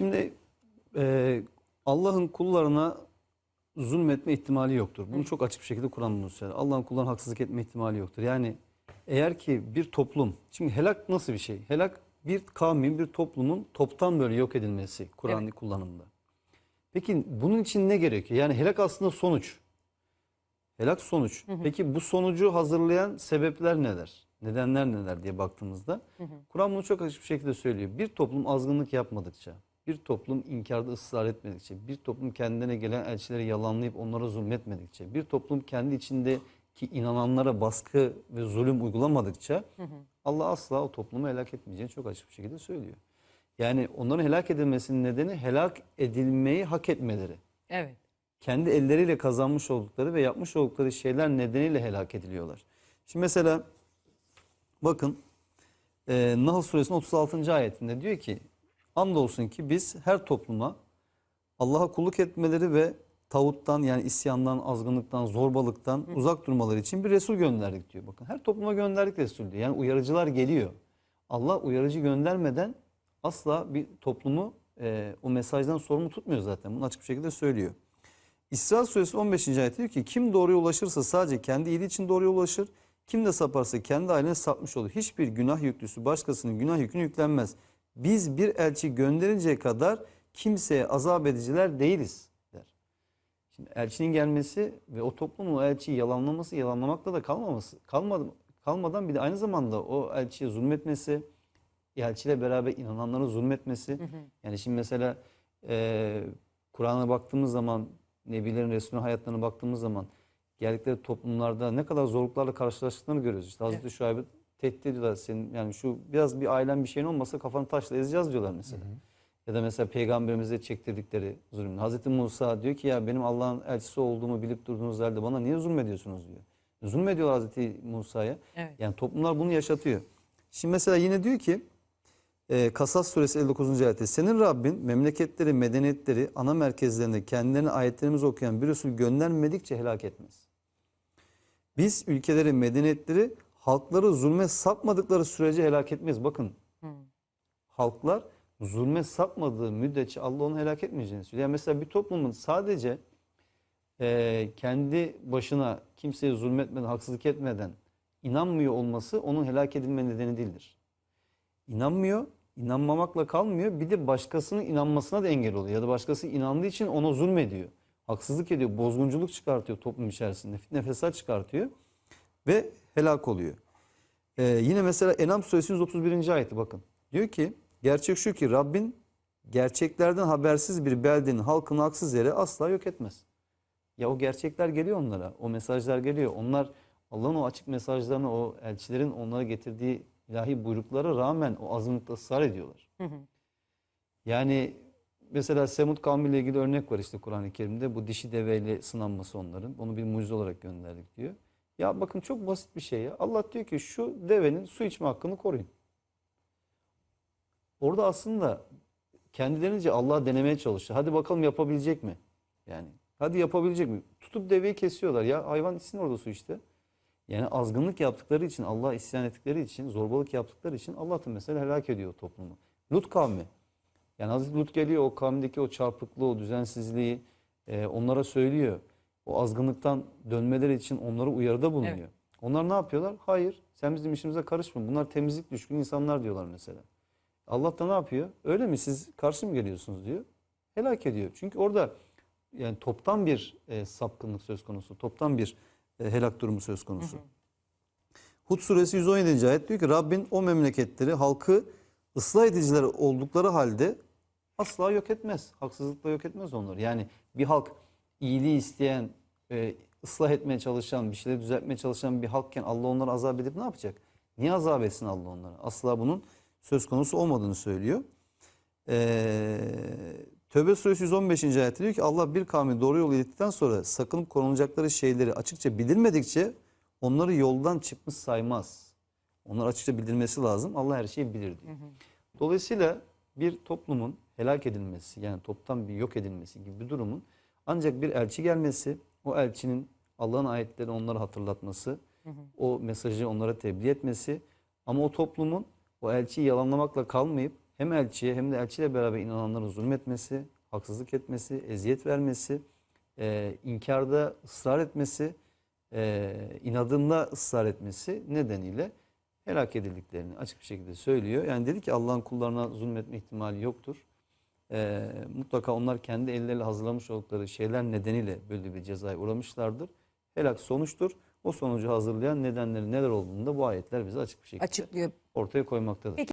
Şimdi e, Allah'ın kullarına zulmetme ihtimali yoktur. Bunu çok açık bir şekilde Kur'an bunu söyler. Allah'ın kullarına haksızlık etme ihtimali yoktur. Yani eğer ki bir toplum, şimdi helak nasıl bir şey? Helak bir kavmin, bir toplumun toptan böyle yok edilmesi Kur'an Evet. kullanımında. Peki bunun için ne gerekiyor? Yani helak aslında sonuç. Helak sonuç. Peki bu sonucu hazırlayan sebepler neler? Nedenler neler diye baktığımızda Kur'an bunu çok açık bir şekilde söylüyor. Bir toplum azgınlık yapmadıkça, bir toplum inkarda ısrar etmedikçe, bir toplum kendine gelen elçileri yalanlayıp onlara zulmetmedikçe, bir toplum kendi içindeki inananlara baskı ve zulüm uygulamadıkça Allah asla o toplumu helak etmeyeceğini çok açık bir şekilde söylüyor. Yani onların helak edilmesinin nedeni helak edilmeyi hak etmeleri Evet. kendi elleriyle kazanmış oldukları ve yapmış oldukları şeyler nedeniyle helak ediliyorlar. Şimdi mesela bakın e, Nahl suresinin 36. ayetinde diyor ki andolsun ki biz her topluma Allah'a kulluk etmeleri ve tağuttan yani isyandan, azgınlıktan, zorbalıktan uzak durmaları için bir Resul gönderdik diyor. Bakın her topluma gönderdik Resul diyor. Yani uyarıcılar geliyor. Allah uyarıcı göndermeden asla bir toplumu e, o mesajdan sorumlu tutmuyor zaten. Bunu açık bir şekilde söylüyor. İsra suresi 15. ayet diyor ki kim doğruya ulaşırsa sadece kendi iyiliği için doğruya ulaşır. Kim de saparsa kendi ailene sapmış olur. Hiçbir günah yüklüsü başkasının günah yükünü yüklenmez. Biz bir elçi gönderinceye kadar kimseye azap ediciler değiliz der. Şimdi elçinin gelmesi ve o toplumun o elçiyi yalanlaması, yalanlamakla da kalmaması, kalmadı, kalmadan bir de aynı zamanda o elçiye zulmetmesi, elçiyle beraber inananlara zulmetmesi. Yani şimdi mesela e, Kur'an'a baktığımız zaman, Nebilerin, Resulün hayatlarına baktığımız zaman geldikleri toplumlarda ne kadar zorluklarla karşılaştıklarını görüyoruz. İşte Hazreti Şuayb'ı tehdit ediyorlar. Senin yani şu biraz bir ailen bir şeyin olmasa kafanı taşla ezeceğiz diyorlar mesela. Ya da mesela peygamberimize çektirdikleri zulüm. Hazreti Musa diyor ki ya benim Allah'ın elçisi olduğumu bilip durduğunuz halde bana niye zulmediyorsunuz diyor. Zulmediyor Hazreti Musa'ya. Evet. Yani toplumlar bunu yaşatıyor. Şimdi mesela yine diyor ki e, Kasas suresi 59. ayette senin Rabbin memleketleri, medeniyetleri, ana merkezlerinde kendilerine ayetlerimizi okuyan bir Resul göndermedikçe helak etmez. Biz ülkeleri, medeniyetleri halkları zulme sapmadıkları sürece helak etmeyiz. Bakın halklar zulme sapmadığı müddetçe Allah onu helak etmeyeceğini söylüyor. Yani mesela bir toplumun sadece e, kendi başına kimseye zulmetmeden, haksızlık etmeden inanmıyor olması onun helak edilme nedeni değildir. İnanmıyor, inanmamakla kalmıyor. Bir de başkasının inanmasına da engel oluyor. Ya da başkası inandığı için ona zulmediyor. Haksızlık ediyor, bozgunculuk çıkartıyor toplum içerisinde. Fitne fesat çıkartıyor ve helak oluyor. Ee, yine mesela Enam suresi 131. ayeti bakın. Diyor ki gerçek şu ki Rabbin gerçeklerden habersiz bir beldenin halkını haksız yere asla yok etmez. Ya o gerçekler geliyor onlara. O mesajlar geliyor. Onlar Allah'ın o açık mesajlarını, o elçilerin onlara getirdiği ilahi buyruklara rağmen o azınlıkta ısrar ediyorlar. Yani mesela Semud kavmiyle ilgili örnek var işte Kur'an-ı Kerim'de. Bu dişi deveyle sınanması onların. Onu bir mucize olarak gönderdik diyor. Ya bakın çok basit bir şey ya. Allah diyor ki şu devenin su içme hakkını koruyun. Orada aslında kendilerince Allah denemeye çalıştı. Hadi bakalım yapabilecek mi? Yani hadi yapabilecek mi? Tutup deveyi kesiyorlar. Ya hayvan içsin orada su işte. Yani azgınlık yaptıkları için, Allah isyan ettikleri için, zorbalık yaptıkları için Allah da mesela helak ediyor toplumu. Lut kavmi. Yani Hazreti Lut geliyor o kavmdeki o çarpıklığı, o düzensizliği e, onlara söylüyor. O azgınlıktan dönmeleri için onlara uyarıda bulunuyor. Evet. Onlar ne yapıyorlar? Hayır sen bizim işimize karışma. Bunlar temizlik düşkün insanlar diyorlar mesela. Allah da ne yapıyor? Öyle mi siz karşı mı geliyorsunuz diyor. Helak ediyor. Çünkü orada yani toptan bir e, sapkınlık söz konusu. Toptan bir e, helak durumu söz konusu. Hud suresi 117. ayet diyor ki Rabbin o memleketleri halkı ıslah ediciler oldukları halde asla yok etmez. Haksızlıkla yok etmez onları. Yani bir halk iyiliği isteyen, e, ıslah etmeye çalışan, bir şeyleri düzeltmeye çalışan bir halkken Allah onları azap edip ne yapacak? Niye azap etsin Allah onları? Asla bunun söz konusu olmadığını söylüyor. Ee, Tövbe suresi 115. ayet diyor ki Allah bir kavmi doğru yolu ilettikten sonra sakınıp korunacakları şeyleri açıkça bildirmedikçe onları yoldan çıkmış saymaz. Onlar açıkça bildirmesi lazım. Allah her şeyi bilir diyor. Dolayısıyla bir toplumun helak edilmesi yani toptan bir yok edilmesi gibi bir durumun ancak bir elçi gelmesi, o elçinin Allah'ın ayetlerini onlara hatırlatması, o mesajı onlara tebliğ etmesi ama o toplumun o elçiyi yalanlamakla kalmayıp hem elçiye hem de elçiyle beraber inananlara zulmetmesi, haksızlık etmesi, eziyet vermesi, e, inkarda ısrar etmesi, e, inadında ısrar etmesi nedeniyle helak edildiklerini açık bir şekilde söylüyor. Yani dedi ki Allah'ın kullarına zulmetme ihtimali yoktur. E, mutlaka onlar kendi elleriyle hazırlamış oldukları şeyler nedeniyle böyle bir cezaya uğramışlardır. Helak sonuçtur. O sonucu hazırlayan nedenleri neler olduğunu da bu ayetler bize açık bir şekilde Açıklıyor. ortaya koymaktadır. Peki